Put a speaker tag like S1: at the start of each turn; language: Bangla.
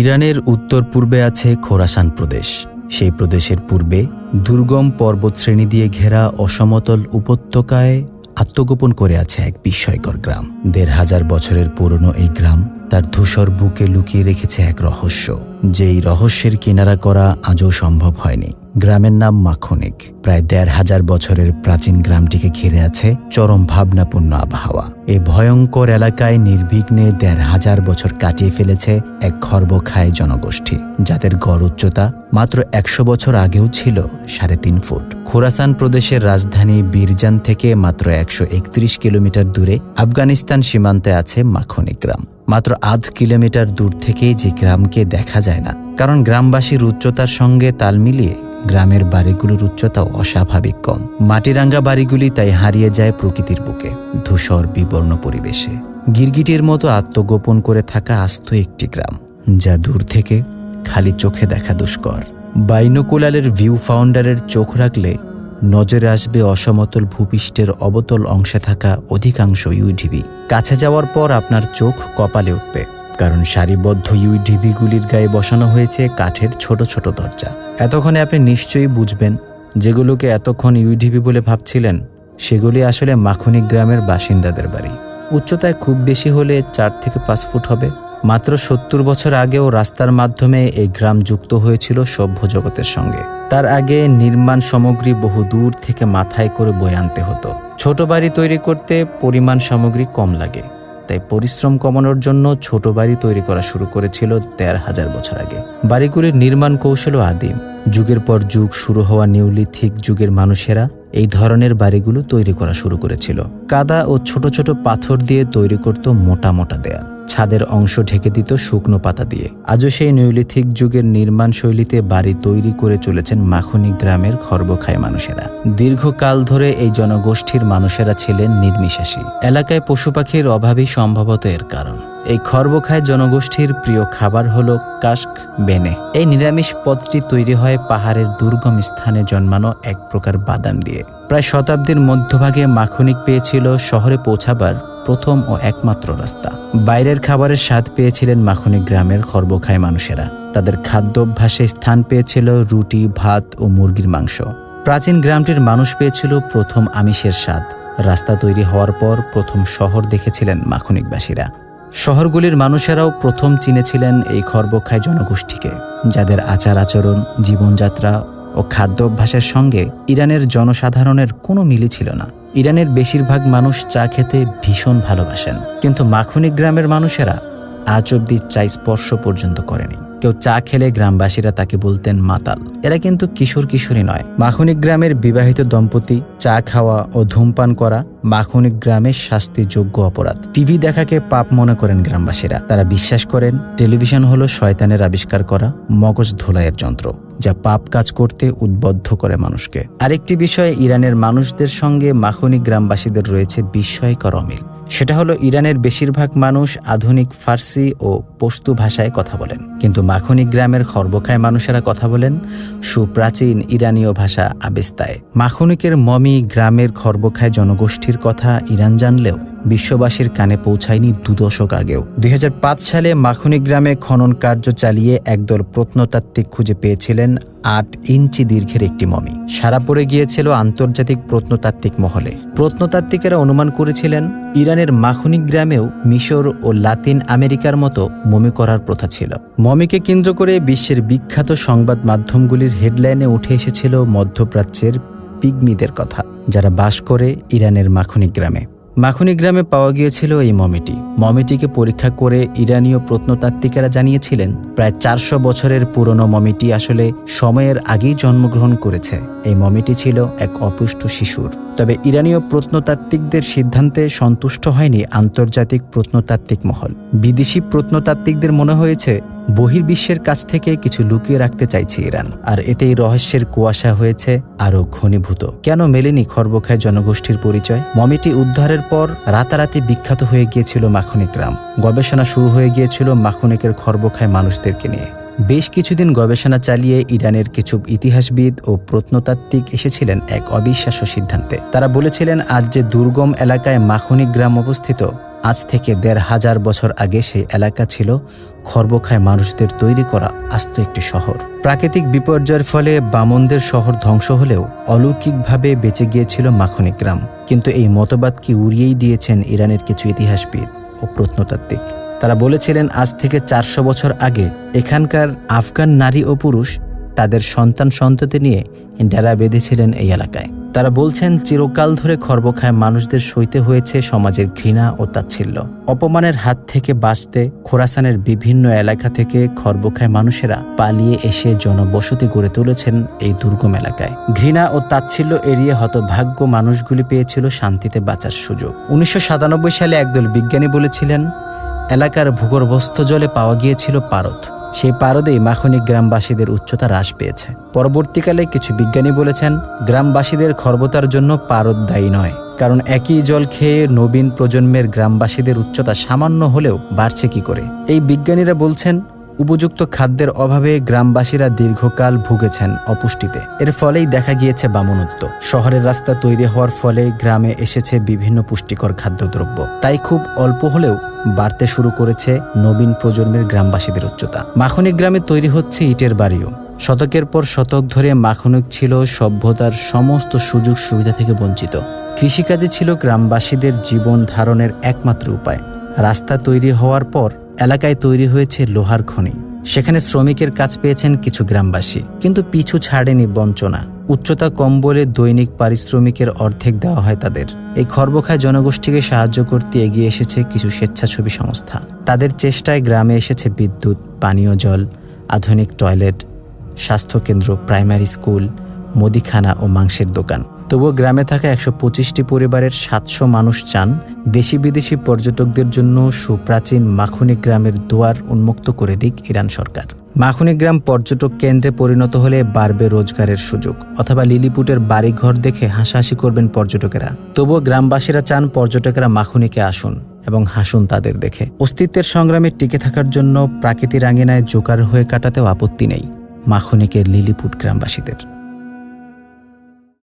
S1: ইরানের উত্তর পূর্বে আছে খোরাসান প্রদেশ। সেই প্রদেশের পূর্বে দুর্গম পর্বতশ্রেণী দিয়ে ঘেরা অসমতল উপত্যকায় আত্মগোপন করে আছে এক বিস্ময়কর গ্রাম। দেড় হাজার বছরের পুরনো এই গ্রাম তার ধূসর বুকে লুকিয়ে রেখেছে এক রহস্য। যেই রহস্যের কিনারা করা আজও সম্ভব হয়নি। গ্রামের নাম মাখনিক। প্রায় দেড় হাজার বছরের প্রাচীন গ্রামটিকে ঘিরে আছে চরম ভাবনাপূর্ণ আবহাওয়া। এই ভয়ঙ্কর এলাকায় নির্বিঘ্নে দেড় হাজার বছর কাটিয়ে ফেলেছে এক খর্বখায় জনগোষ্ঠী, যাদের গড় উচ্চতা মাত্র একশো বছর আগেও ছিল সাড়ে তিন ফুট। খোরাসান প্রদেশের রাজধানী বীরজান থেকে মাত্র একশো একত্রিশ কিলোমিটার দূরে আফগানিস্তান সীমান্তে আছে মাখনিক গ্রাম। মাত্র আধ কিলোমিটার দূর থেকেই যে গ্রামকে দেখা যায় না, কারণ গ্রামবাসীর উচ্চতার সঙ্গে তাল মিলিয়ে গ্রামের বাড়িগুলোর উচ্চতা অস্বাভাবিক কম। মাটিরাঙ্গা বাড়িগুলি তাই হারিয়ে যায় প্রকৃতির বুকে, ধূসর বিবর্ণ পরিবেশে। গিরগিটির মতো আত্মগোপন করে থাকা আস্ত একটি গ্রাম, যা দূর থেকে খালি চোখে দেখা দুষ্কর। বাইনোকুলারের ভিউ ফাউন্ডারের চোখ রাখলে নজরে আসবে অসমতল ভূপৃষ্ঠের অবতল অংশে থাকা অধিকাংশ ইউডিবি কাছে যাওয়ার পর আপনার চোখ কপালে উঠবে। কারণ সারিবদ্ধ ইউডিবিগুলির গায়ে বসানো হয়েছে কাঠের ছোট ছোট দরজা। এতক্ষণে আপনি নিশ্চয়ই বুঝবেন যেগুলোকে এতক্ষণ ইউডিবি বলে ভাবছিলেন, সেগুলি আসলে মাখনিক গ্রামের বাসিন্দাদের বাড়ি। উচ্চতায় খুব বেশি হলে চার থেকে পাঁচ ফুট হবে। মাত্র সত্তর বছর আগেও রাস্তার মাধ্যমে এই গ্রাম যুক্ত হয়েছিল সভ্য জগতের সঙ্গে। তার আগে নির্মাণ সামগ্রী বহু দূর থেকে মাথায় করে বয়ে আনতে হতো। ছোট বাড়ি তৈরি করতে পরিমাণ সামগ্রী কম লাগে। তাই পরিশ্রম কমানোর জন্য ছোট বাড়ি তৈরি করা শুরু করেছিল দেড় হাজার বছর আগে। বাড়িগুলির নির্মাণ কৌশলও আদিম। যুগের পর যুগ শুরু হওয়া নিউলিথিক যুগের মানুষেরা এই ধরনের বাড়িগুলো তৈরি করা শুরু করেছিল। কাদা ও ছোট ছোট পাথর দিয়ে তৈরি করত মোটা মোটা দেয়াল। ছাদের অংশ ঢেকে দিত শুকনো পাতা দিয়ে। আজও সেই নিউলিথিক যুগের নির্মাণ শৈলীতে বাড়ি তৈরি করে চলেছেন মাখনি গ্রামের খর্বখায় মানুষেরা। দীর্ঘকাল ধরে এই জনগোষ্ঠীর মানুষেরা ছিলেন নির্মিশাসী এলাকায় পশু পাখির অভাবই সম্ভবত এর কারণ। এই খর্বখায় জনগোষ্ঠীর প্রিয় খাবার হল কাস্ক বেনে। এই নিরামিষ পদটি তৈরি হয় পাহাড়ের দুর্গম স্থানে জন্মানো এক প্রকার বাদাম দিয়ে। প্রায় শতাব্দীর মধ্যভাগে মাখনিক পেয়েছিল শহরে পৌঁছাবার প্রথম ও একমাত্র রাস্তা। বাইরের খাবারের স্বাদ পেয়েছিলেন মাখনিক গ্রামের খর্বখায় মানুষেরা। তাদের খাদ্যাভ্যাসে স্থান পেয়েছিল রুটি, ভাত ও মুরগির মাংস। প্রাচীন গ্রামটির মানুষ পেয়েছিল প্রথম আমিষের স্বাদ। রাস্তা তৈরি হওয়ার পর প্রথম শহর দেখেছিলেন মাখনিকবাসীরা। শহরগুলির মানুষেরাও প্রথম চিনেছিলেন এই খর্বখায় জনগোষ্ঠীকে। যাদের আচার আচরণ জীবনযাত্রা ও খাদ্য অভ্যাসের সঙ্গে ইরানের জনসাধারণের কোনো মিলই ছিল না। ইরানের বেশিরভাগ মানুষ চা খেতে ভীষণ ভালোবাসেন, কিন্তু মাখনিক গ্রামের মানুষেরা আজ অব্দি চা স্পর্শ পর্যন্ত করেনি। কেউ চা খেলে গ্রামবাসীরা তাকে বলতেন মাতাল। এরা কিন্তু কিশোর কিশোরী নয়। মাখনিক গ্রামের বিবাহিত দম্পতি, চা খাওয়া ও ধূমপান করা মাখনিক গ্রামের শাস্তিযোগ্য অপরাধ। টিভি দেখাকে পাপ মনে করেন গ্রামবাসীরা। তারা বিশ্বাস করেন, টেলিভিশন হলো শয়তানের আবিষ্কার করা মগজ ধোলাইয়ের যন্ত্র, যা পাপ কাজ করতে উদ্বুদ্ধ করে মানুষকে। আরেকটি বিষয়ে, ইরানের মানুষদের সঙ্গে মাখনি গ্রামবাসীদের রয়েছে বিস্ময়কর অমিল। সেটা হলো ইরানের বেশিরভাগ মানুষ আধুনিক ফার্সি ও পশতু ভাষায় কথা বলেন। কিন্তু মাখনি গ্রামের খর্বখায় মানুষেরা কথা বলেন, সুপ্রাচীন ইরানীয় ভাষা আবেস্তায়। মাখনিকের মমি গ্রামের খর্বখায় জনগোষ্ঠীর কথা ইরান জানলেও বিশ্ববাসীর কানে পৌঁছায়নি দু দশক আগেও। দুই হাজার পাঁচ সালে মাখনি গ্রামে খনন কার্য চালিয়ে একদল প্রত্নতাত্ত্বিক খুঁজে পেয়েছিলেন আট ইঞ্চি দীর্ঘের একটি মমি। সারা পড়ে গিয়েছিল আন্তর্জাতিক প্রত্নতাত্ত্বিক মহলে। প্রত্নতাত্ত্বিকেরা অনুমান করেছিলেন, ইরানের মাখনি গ্রামেও মিশর ও লাতিন আমেরিকার মতো মমি করার প্রথা ছিল। মমিকে কেন্দ্র করে বিশ্বের বিখ্যাত সংবাদ মাধ্যমগুলির হেডলাইনে উঠে এসেছিল মধ্যপ্রাচ্যের পিগমিদের কথা, যারা বাস করে ইরানের মাখনি গ্রামে। মাখনি গ্রামে পাওয়া গিয়েছিল এই মমিটি। মমিটিকে পরীক্ষা করে ইরানীয় প্রত্নতাত্ত্বিকেরা জানিয়েছিলেন, প্রায় চারশো বছরের পুরনো মমিটি আসলে সময়ের আগেই জন্মগ্রহণ করেছে। এই মমিটি ছিল এক অপুষ্ট শিশুর। তবে ইরানীয় প্রত্নতাত্ত্বিকদের সিদ্ধান্তে সন্তুষ্ট হয়নি আন্তর্জাতিক প্রত্নতাত্ত্বিক মহল। বিদেশি প্রত্নতাত্ত্বিকদের মনে হয়েছে বহির্বিশ্বের কাছ থেকে কিছু লুকিয়ে রাখতে চাইছে ইরান। আর এতেই রহস্যের কুয়াশা হয়েছে আরও ঘনীভূত। কেন মেলেনি খর্বখায় জনগোষ্ঠীর পরিচয়? মমিটি উদ্ধারের পর রাতারাতি বিখ্যাত হয়ে গিয়েছিল মাখনিক গ্রাম গবেষণা শুরু হয়ে গিয়েছিল মাখনিকের খর্বখায় মানুষদেরকে নিয়ে। বেশ কিছুদিন গবেষণা চালিয়ে ইরানের কিছু ইতিহাসবিদ ও প্রত্নতাত্ত্বিক এসেছিলেন এক অবিশ্বাস্য সিদ্ধান্তে। তারা বলেছিলেন, আজ যে দুর্গম এলাকায় মাখনিক গ্রাম অবস্থিত আজ থেকে দেড় হাজার বছর আগে সেই এলাকা ছিল খর্বখায় মানুষদের তৈরি করা আস্ত একটি শহর। প্রাকৃতিক বিপর্যয়ের ফলে বামনদের শহর ধ্বংস হলেও অলৌকিকভাবে বেঁচে গিয়েছিল মাখনিক গ্রাম। কিন্তু এই মতবাদকে উড়িয়েই দিয়েছেন ইরানের কিছু ইতিহাসবিদ ও প্রত্নতাত্ত্বিক? তারা বলেছিলেন, আজ থেকে চারশো বছর আগে এখানকার আফগান নারী ও পুরুষ তাদের সন্তান সন্ততি নিয়ে ডেরা বেঁধেছিলেন এই এলাকায়। তারা বলছেন, চিরকাল ধরে খর্বখায় মানুষদের সইতে হয়েছে সমাজের ঘৃণা ও তাচ্ছিল্য। অপমানের হাত থেকে বাঁচতে খোরাসানের বিভিন্ন এলাকা থেকে খর্বখায় মানুষেরা পালিয়ে এসে জনবসতি গড়ে তুলেছেন এই দুর্গম এলাকায়। ঘৃণা ও তাচ্ছিল্য এড়িয়ে হতভাগ্য মানুষগুলি পেয়েছিল শান্তিতে বাঁচার সুযোগ। উনিশশো সাতানব্বই সালে একদল বিজ্ঞানী বলেছিলেন, এলাকার ভূগর্ভস্থ জলে পাওয়া গিয়েছিল পারদ সেই পারদেই মাখনিক গ্রামবাসীদের উচ্চতা হ্রাস পেয়েছে। পরবর্তীকালে কিছু বিজ্ঞানী বলেছেন, গ্রামবাসীদের খর্বতার জন্য পারদ দায়ী নয়, কারণ একই জল খেয়ে নবীন প্রজন্মের গ্রামবাসীদের উচ্চতা সামান্য হলেও বাড়ছে কি করে। এই বিজ্ঞানীরা বলছেন উপযুক্ত খাদ্যের অভাবে গ্রামবাসীরা দীর্ঘকাল ভুগেছেন অপুষ্টিতে। এর ফলেই দেখা গিয়েছে বামনত্ব শহরের রাস্তা তৈরি হওয়ার ফলে গ্রামে এসেছে বিভিন্ন পুষ্টিকর খাদ্যদ্রব্য। তাই খুব অল্প হলেও বাড়তে শুরু করেছে নবীন প্রজন্মের গ্রামবাসীদের উচ্চতা। মাখনিক গ্রামে তৈরি হচ্ছে ইটের বাড়িও। শতকের পর শতক ধরে মাখনিক ছিল সভ্যতার সমস্ত সুযোগ সুবিধা থেকে বঞ্চিত। কৃষিকাজে ছিল গ্রামবাসীদের জীবন ধারণের একমাত্র উপায়। রাস্তা তৈরি হওয়ার পর এলাকায় তৈরি হয়েছে লোহার খনি। সেখানে শ্রমিকের কাজ পেয়েছেন কিছু গ্রামবাসী, কিন্তু পিছু ছাড়েনি বঞ্চনা। উচ্চতা কম বলে দৈনিক পারিশ্রমিকের অর্ধেক দেওয়া হয় তাদের। এই খর্বখায় জনগোষ্ঠীকে সাহায্য করতে এগিয়ে এসেছে কিছু স্বেচ্ছাসেবী সংস্থা। তাদের চেষ্টায় গ্রামে এসেছে বিদ্যুৎ, পানীয় জল, আধুনিক টয়লেট, স্বাস্থ্যকেন্দ্র, প্রাইমারি স্কুল, মুদিখানা ও মাংসের দোকান। তবুও গ্রামে থাকা একশো পঁচিশটি পরিবারের সাতশো মানুষ চান দেশি বিদেশি পর্যটকদের জন্য সুপ্রাচীন মাখুনি গ্রামের দুয়ার উন্মুক্ত করে দিক ইরান সরকার। মাখুনি গ্রাম পর্যটক কেন্দ্রে পরিণত হলে বাড়বে রোজগারের সুযোগ, অথবা লিলিপুটের বাড়িঘর দেখে হাসাহাসি করবেন পর্যটকেরা। তবুও গ্রামবাসীরা চান পর্যটকেরা মাখুনিকে আসুন এবং হাসুন তাদের দেখে। অস্তিত্বের সংগ্রামে টিকে থাকার জন্য প্রাকৃতিক আঙিনায় জোকার হয়ে কাটাতেও আপত্তি নেই মাখনিকের লিলিপুট গ্রামবাসীদের।